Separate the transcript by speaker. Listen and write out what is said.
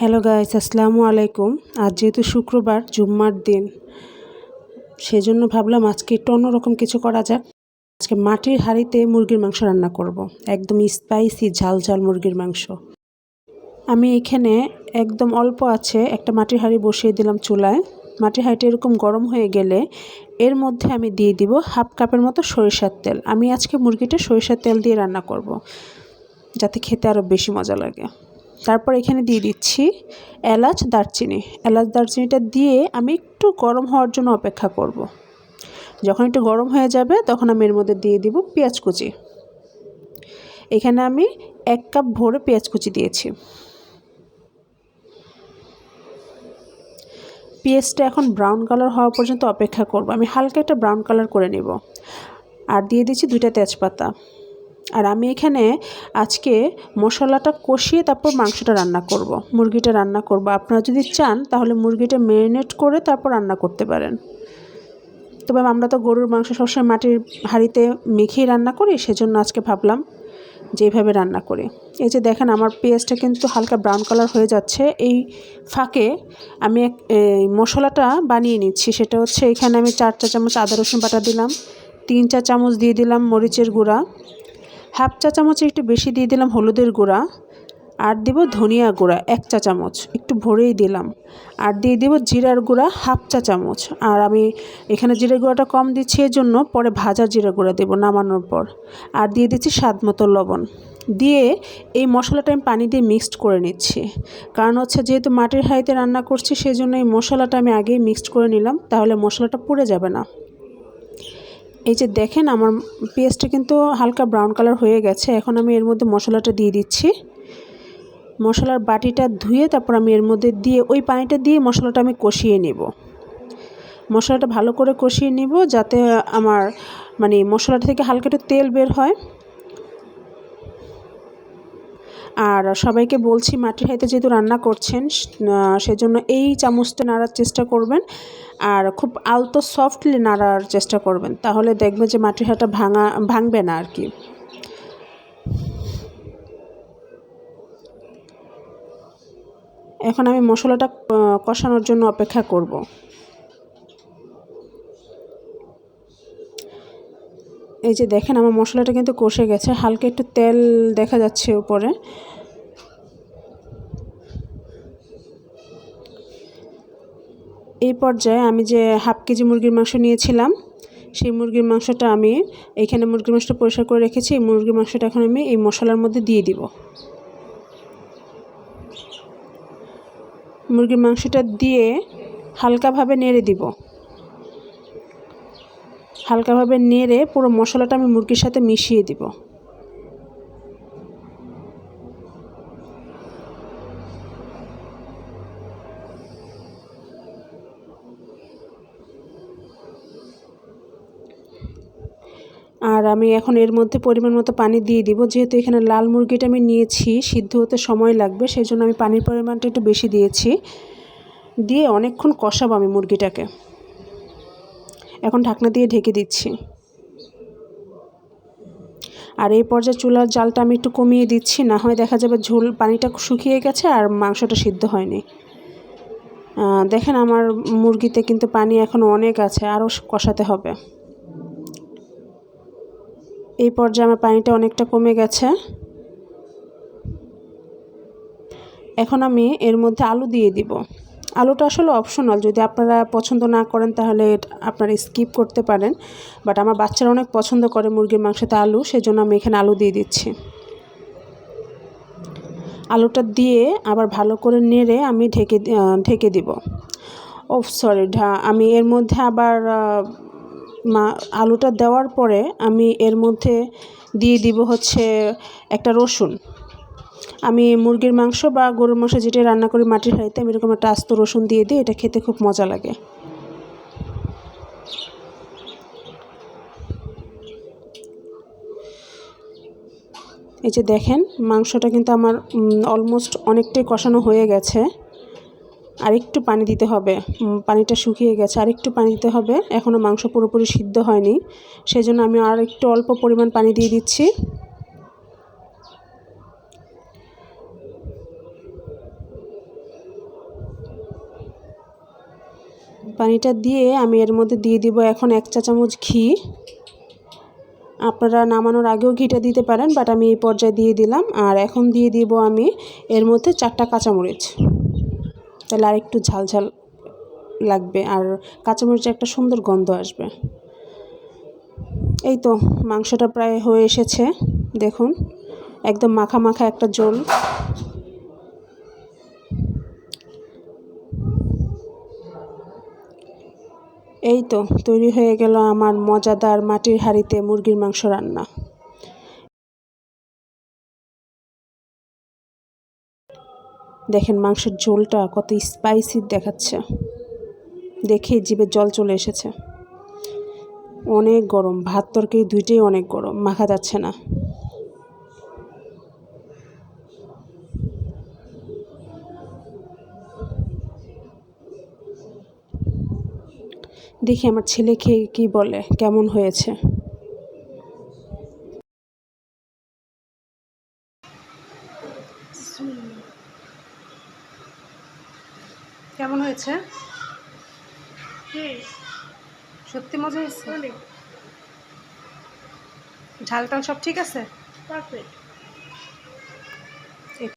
Speaker 1: Hello guys আসসালামু আলাইকুম আজ যেহেতু শুক্রবার, জুম্মার দিন, সেজন্য ভাবলাম আজকে একটু অন্যরকম কিছু করা যাক। আজকে মাটির হাঁড়িতে মুরগির মাংস রান্না করব। একদম স্পাইসি ঝাল ঝাল মুরগির মাংস। আমি এখানে একদম অল্প আছে একটা মাটির হাঁড়ি বসিয়ে দিলাম চুলায়। মাটির হাঁড়িটা এরকম গরম হয়ে গেলে এর মধ্যে আমি দিয়ে দিব হাফ কাপের মতো সরিষার তেল। আমি আজকে মুরগিটা সরিষার তেল দিয়ে রান্না করব। যাতে খেতে আরও বেশি মজা লাগে। তারপর এখানে দিয়ে দিচ্ছি এলাচ দারচিনি। এলাচ দারচিনিটা দিয়ে আমি একটু গরম হওয়ার জন্য অপেক্ষা করব। যখন একটু গরম হয়ে যাবে, তখন আমি এর মধ্যে দিয়ে দিব পেঁয়াজ কুচি। এখানে আমি এক কাপ ভরে পেঁয়াজ কুচি দিয়েছি। পেঁয়াজটা এখন ব্রাউন কালার হওয়া পর্যন্ত অপেক্ষা করব। আমি হালকা একটা ব্রাউন কালার করে নেব। আর দিয়ে দিচ্ছি দুইটা তেজপাতা। আর আমি এখানে আজকে মশলাটা কষিয়ে তারপর মাংসটা রান্না করব। মুরগিটা রান্না করব। আপনারা যদি চান, তাহলে মুরগিটা ম্যারিনেট করে তারপর রান্না করতে পারেন। তবে আমরা তো গরুর মাংস সবসময় মাটির হাঁড়িতে মেখেই রান্না করি, সেজন্য আজকে ভাবলাম যে এইভাবে রান্না করি। এই যে দেখেন, আমার পেঁয়াজটা কিন্তু হালকা ব্রাউন কালার হয়ে যাচ্ছে। এই ফাঁকে আমি এক মশলাটা বানিয়ে নিচ্ছি। সেটা হচ্ছে এখানে আমি চার চা চামচ আদা রসুন বাটা দিলাম, তিন চা চামচ দিয়ে দিলাম মরিচের গুঁড়া। হাফ চা চামচ একটু বেশি দিয়ে দিলাম হলুদের গুঁড়া। আর দিব ধনিয়া গুঁড়া, এক চা চামচ। একটু ভরেই দিলাম। আর দিয়ে দিব জিরার গুঁড়া, হাফ চা চামচ। আর আমি এখানে জিরার গুঁড়াটা কম দিচ্ছি এর জন্য পরে ভাজা জিরা গুঁড়া দেবো নামানোর পর। আর দিয়ে দিচ্ছি স্বাদ মতো লবণ। দিয়ে এই মশলাটা আমি পানি দিয়ে মিক্সড করে নিচ্ছি। কারণ হচ্ছে যেহেতু মাটির হাঁড়িতে রান্না করছি সেই জন্য এই মশলাটা আমি আগেই মিক্সড করে নিলাম, তাহলে মশলাটা পুড়ে যাবে না। এই যে দেখেন আমার পেঁয়াজটা কিন্তু হালকা ব্রাউন কালার হয়ে গেছে। এখন আমি এর মধ্যে মশলাটা দিয়ে দিচ্ছি। মশলার বাটিটা ধুয়ে তারপর আমি এর মধ্যে দিয়ে ওই পানিটা দিয়ে মশলাটা আমি কষিয়ে নেব। মশলাটা ভালো করে কষিয়ে নেব যাতে আমার মানে মশলাটা থেকে হালকা একটু তেল বের হয়। আর সবাইকে বলছি মাটির হাইতে যেহেতু রান্না করছেন সেজন্য এই চামচটা নাড়ার চেষ্টা করবেন আর খুব আলতো সফটলি নাড়ার চেষ্টা করবেন। তাহলে দেখবেন যে মাটির হাঁটা ভাঙা, ভাঙবে না আর কি। এখন আমি মশলাটা কষানোর জন্য অপেক্ষা করব। এই যে দেখেন, আমার মশলাটা কিন্তু কষে গেছে। হালকা একটু তেল দেখা যাচ্ছে উপরে। এই পর্যায়ে আমি যে হাফ কেজি মুরগির মাংস নিয়েছিলাম, সেই মুরগির মাংসটা আমি এইখানে মুরগির মাংসটা পরিষ্কার করে রেখেছি। এই মুরগির মাংসটা এখন আমি এই মশলার মধ্যে দিয়ে দিব। মুরগির মাংসটা দিয়ে হালকাভাবে নেড়ে দিব। হালকাভাবে নেড়ে পুরো মশলাটা আমি মুরগির সাথে মিশিয়ে দিব। আর আমি এখন এর মধ্যে পরিমাণ মতো পানি দিয়ে দিব। যেহেতু এখানে লাল মুরগিটা আমি নিয়েছি, সিদ্ধ হতে সময় লাগবে সেই জন্য আমি পানির পরিমাণটা একটু বেশি দিয়েছি। দিয়ে অনেকক্ষণ কষাবো আমি মুরগিটাকে। এখন ঢাকনা দিয়ে ঢেকে দিচ্ছি। আর এই পর্যায়ে চুলার জালটা আমি একটু কমিয়ে দিচ্ছি, না হয় দেখা যাবে ঝোল পানিটা শুকিয়ে গেছে আর মাংসটা সিদ্ধ হয়নি। দেখেন আমার মুরগিতে কিন্তু পানি এখন অনেক আছে, আরও কষাতে হবে। এই পর্যায়ে আমার পানিটা অনেকটা কমে গেছে। এখন আমি এর মধ্যে আলু দিয়ে দিব। আলুটা আসলে অপশনাল যদি আপনারা পছন্দ না করেন, তাহলে আপনারা স্কিপ করতে পারেন। বাট আমার বাচ্চারা অনেক পছন্দ করে মুরগির মাংসতে আলু, সেজন্য আমি এখানে আলু দিয়ে দিচ্ছি। আলুটা দিয়ে আবার ভালো করে নেড়ে আমি ঢেকে ঢেকে দিব। ও সরি আমি এর মধ্যে আবার মা, আলুটা দেওয়ার পরে আমি এর মধ্যে দিয়ে দিব হচ্ছে একটা রসুন। আমি মুরগির মাংস বা গরুর মাংস যেটা রান্না করি মাটির হাঁড়িতে, আমি এরকম একটা আস্ত রসুন দিয়ে দিই, এটা খেতে খুব মজা লাগে। এই যে দেখেন, মাংসটা কিন্তু আমার অলমোস্ট অনেকটাই কষানো হয়ে গেছে। আরেকটু পানি দিতে হবে পানিটা শুকিয়ে গেছে, আরেকটু পানি দিতে হবে। এখনও মাংস পুরোপুরি সিদ্ধ হয়নি সেই জন্য আমি আর একটু অল্প পরিমাণ পানি দিয়ে দিচ্ছি। পানিটা দিয়ে আমি এর মধ্যে দিয়ে দিব এখন এক চা চামচ ঘি। আপনারা নামানোর আগেও ঘিটা দিতে পারেন বাট আমি এই পর্যায়ে দিয়ে দিলাম। আর এখন দিয়ে দিব আমি এর মধ্যে চারটা কাঁচামরিচ। তাহলে আর একটু ঝাল ঝাল লাগবে আর কাঁচামরিচের একটা সুন্দর গন্ধ আসবে। এই তো মাংসটা প্রায় হয়ে এসেছে, দেখুন। একদম মাখা মাখা একটা জোল এই তো, তৈরি হয়ে গেল আমার মজাদার মাটির হাঁড়িতে মুরগির মাংস রান্না। দেখেন মাংসের ঝোলটা কত স্পাইসি দেখাচ্ছে। দেখে জিভে জল চলে এসেছে। অনেক গরম, ভাত তরকারি দুইটাই অনেক গরম, মাখা যাচ্ছে না। দেখি আমার ছেলে খেয়ে কী বলে কেমন হয়েছে। কেমন হয়েছে? সত্যি মজা হয়েছে? ঝাল টাল সব ঠিক আছে?
Speaker 2: পারফেক্ট